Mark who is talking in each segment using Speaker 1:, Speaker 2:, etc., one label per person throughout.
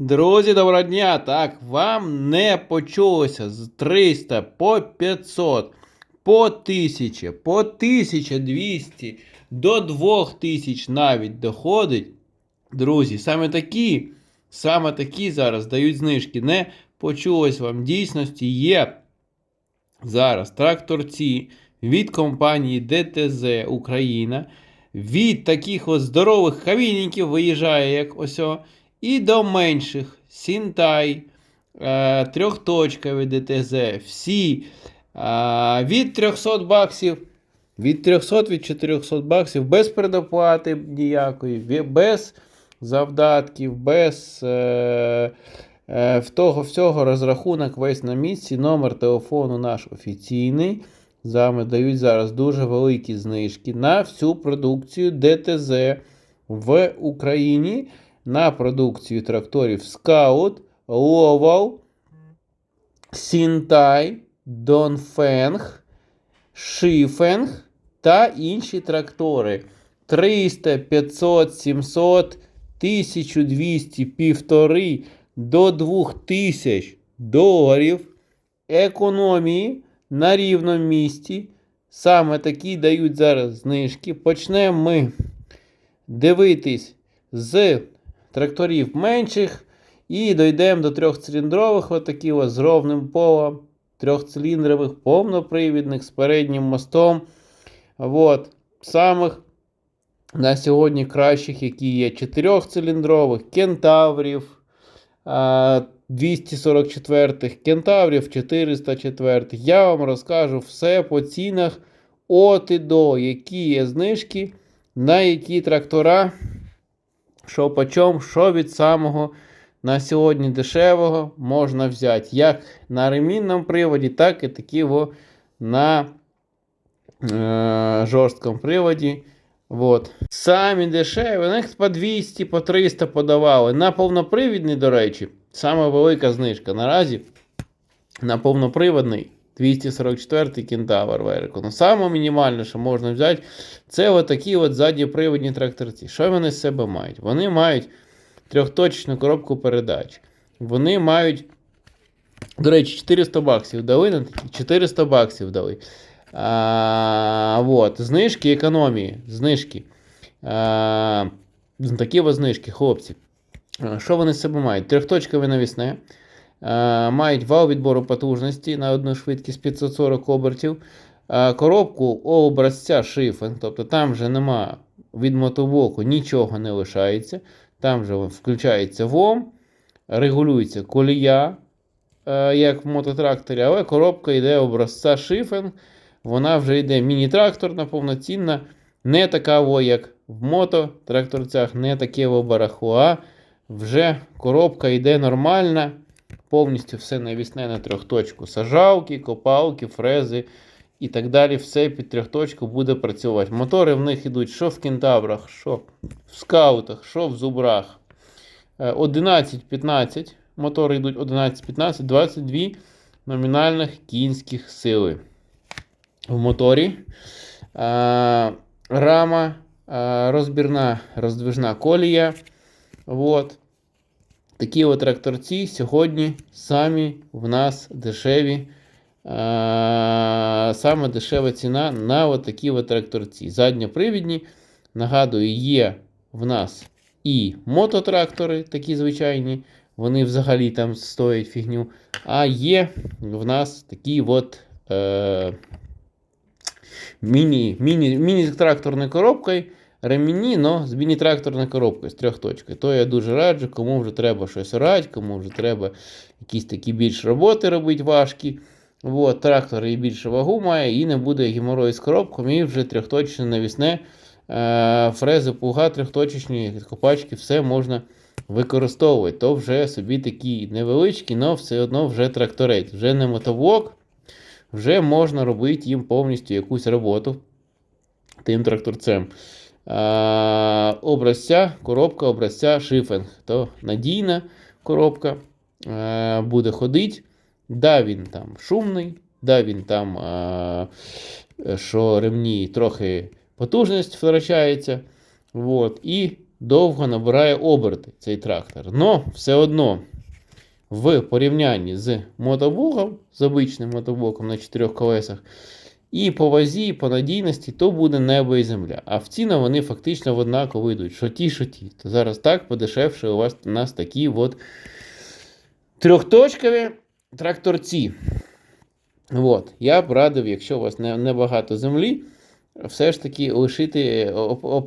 Speaker 1: Друзі, доброго дня! Так, вам не почулося з 300 по 500, по 1000, по 1200, до 2000 навіть доходить. Друзі, саме такі, саме такі зараз дають знижки. Не почулось вам. Дійсності є зараз тракторці від компанії ДТЗ Україна. Від таких от здорових кавійників виїжджає, як ось. о, і до менших Сінтай, е, трьохточкові ДТЗ, всі е, від 300 баксів, від 300 від 400 баксів, без предоплати ніякої, без завдатків, без е, того всього розрахунок весь на місці. Номер телефону наш офіційний. З вами дають зараз дуже великі знижки на всю продукцію ДТЗ в Україні на продукцію тракторів Scout, Lowell, Sintai, Dongfeng, Shifeng та інші трактори. 300, 500, 700, 1200, півтори до 2000 доларів економії на рівному місці. Саме такі дають зараз знижки. Почнемо ми дивитись з тракторів менших і дійдемо до трьохциліндрових, отакі ось з ровним полом, трьохциліндрових, повнопривідних з переднім мостом. От. Самих на сьогодні кращих, які є чотирьохциліндрових, кентаврів. а, 244 кентаврів, 404. Я вам розкажу все по цінах от і до, які є знижки, на які трактора, що по чому, що від самого на сьогодні дешевого можна взяти. Як на ремінному приводі, так і такі во на е, жорсткому приводі. Вот. Самі дешеві, них по 200, по 300 подавали. На повнопривідний, до речі, сама велика знижка. Наразі на повноприводний 244 кентавр Верику. Ну, саме мінімальне, що можна взяти, це отакі от задньоприводні тракторці. Що вони з себе мають? Вони мають трьохточну коробку передач. Вони мають, до речі, 400 баксів дали на такі, 400 баксів дали. А, вот, знижки економії. Знижки. А, такі ось знижки, хлопці. Що вони з себе мають? Трьохточкове навісне. А, мають вал відбору потужності на одну швидкість 540 обертів. Коробку образця шифен, тобто там вже нема від мотоблоку нічого не лишається. Там вже включається ВОМ, регулюється колія, е, як в мототракторі, але коробка йде образця шифен. Вона вже йде міні-тракторна, повноцінна, не така, як в мототракторцях, не таке во барахло, а вже коробка йде нормальна, повністю все навісне на трьохточку. Сажалки, копалки, фрези і так далі. Все під трьохточку буде працювати. Мотори в них йдуть що в кентаврах, що в скаутах, що в зубрах. Е, 11-15. Мотори йдуть 11-15, 22 номінальних кінських сили в моторі. Е, рама, е, розбірна роздвижна колія. От. Такі от тракторці сьогодні самі в нас дешеві. Саме дешева ціна на от такі от тракторці. Задньопривідні. Нагадую, є в нас і мототрактори, такі звичайні. Вони взагалі там стоять фігню. А є в нас такі от. Е, міні, міні, міні-тракторною коробкою, ремінні, но з міні-тракторною коробкою з трьохточкою. То я дуже раджу, кому вже треба щось орати, кому вже треба якісь такі більш роботи робити важкі. От, трактор і більше вагу має, і не буде геморою з коробкою, і вже трьохточне навісне, е, фрези, пуга, трьохточечні, копачки, все можна використовувати. То вже собі такі невеличкі, але все одно вже тракторець, вже не мотоблок вже можна робити їм повністю якусь роботу тим тракторцем. А, образця, коробка образця шифенг. То надійна коробка а, буде ходити. Да, він там шумний, да, він там, а, що ремні трохи потужність втрачається. Вот. І довго набирає оберти цей трактор. Но все одно в порівнянні з мотоблоком, з обичним мотоблоком на чотирьох колесах, і по вазі, і по надійності, то буде небо і земля. А в ціну вони фактично однаково йдуть. Що ті, що ті. То зараз так подешевше у вас у нас такі от трьохточкові тракторці. От. Я б радив, якщо у вас не, небагато землі, все ж таки лишити,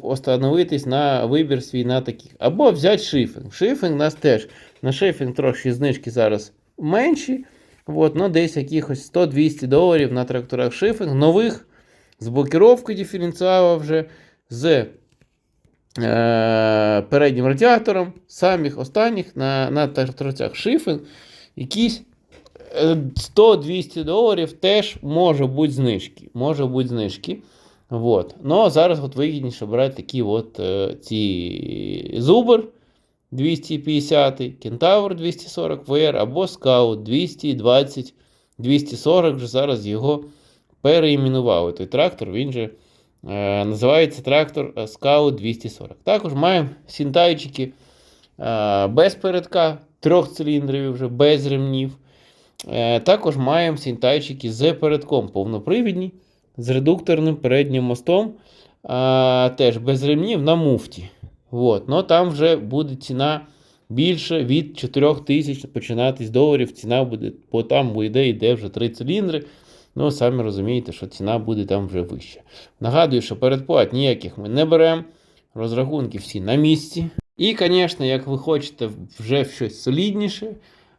Speaker 1: остановитись на вибір свій на таких. Або взяти шифінг. Шифінг у нас теж. На шифінг трошки знижки зараз менші. От, ну, десь якихось 100-200 доларів на тракторах шифінг. Нових з блокіровкою диференціала вже, з е, переднім радіатором, самих останніх на, на тракторцях шифінг. Якісь е, 100-200 доларів теж може бути знижки. Може бути знижки. Вот. Ну, зараз от вигідніше брати такі от е, ці Зубр 250, Кентавр 240 VR або Scout 220, 240 вже зараз його переіменували. Той трактор, він же е, називається трактор е, Scout 240. Також маємо сінтайчики е, без передка, трьох циліндрів вже без ремнів. Е, також маємо сінтайчики з передком повнопривідні, з редукторним переднім мостом, а, теж без ремнів на муфті. От. Но там вже буде ціна більше від 4 тисяч починатись доларів. Ціна буде, бо там буде йде вже 3 циліндри. Ну, самі розумієте, що ціна буде там вже вища. Нагадую, що передплат ніяких ми не беремо. Розрахунки всі на місці. І, звісно, як ви хочете вже щось солідніше,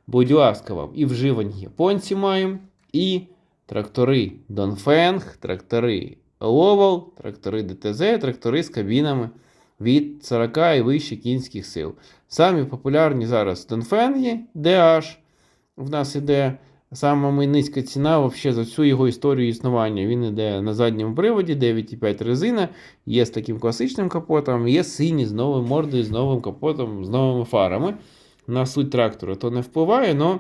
Speaker 1: будь ласка, вам і вживані японці маємо, і трактори Донфенг, трактори Ловол, трактори ДТЗ, трактори з кабінами від 40 і вище кінських сил. Самі популярні зараз Донфенги, DH. В нас іде сама низька ціна вообще за всю його історію існування. Він іде на задньому приводі, 9,5 резина, є з таким класичним капотом, є синій з новою мордою, з новим капотом, з новими фарами. На суть трактора то не впливає, але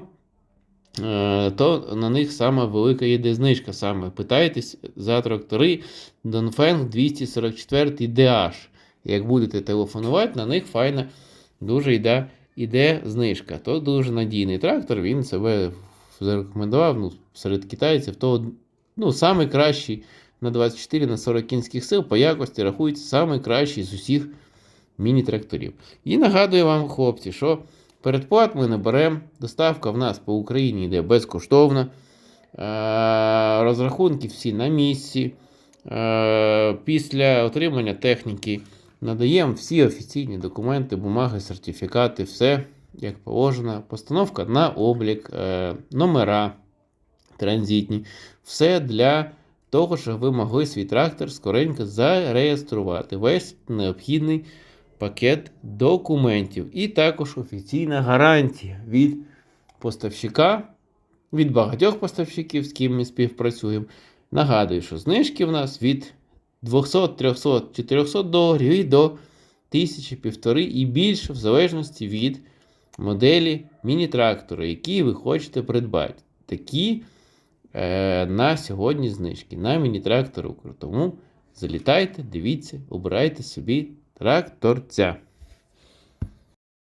Speaker 1: Е, то на них саме велика йде знижка. Саме питайтесь за трактори Донфенг 244 DH. Як будете телефонувати, на них файна дуже йде, йде знижка. То дуже надійний трактор, він себе зарекомендував ну, серед китайців. То ну, самий кращий на 24 на 40 кінських сил по якості рахується самий кращий з усіх міні-тракторів. І нагадую вам, хлопці, що. Передплат ми не беремо. Доставка в нас по Україні йде безкоштовна. Е, Розрахунки всі на місці. Е, Після отримання техніки надаємо всі офіційні документи, бумаги, сертифікати, все як положено. Постановка на облік, е, номера транзитні. Все для того, щоб ви могли свій трактор скоренько зареєструвати. Весь необхідний пакет документів. І також офіційна гарантія від поставщика, від багатьох поставщиків, з ким ми співпрацюємо. Нагадую, що знижки в нас від 200, 300, 400 доларів і до 1000 півтори і більше, в залежності від моделі міні-трактора, які ви хочете придбати. Такі е, на сьогодні знижки на міні-трактор Укр. Тому залітайте, дивіться, обирайте собі тракторця.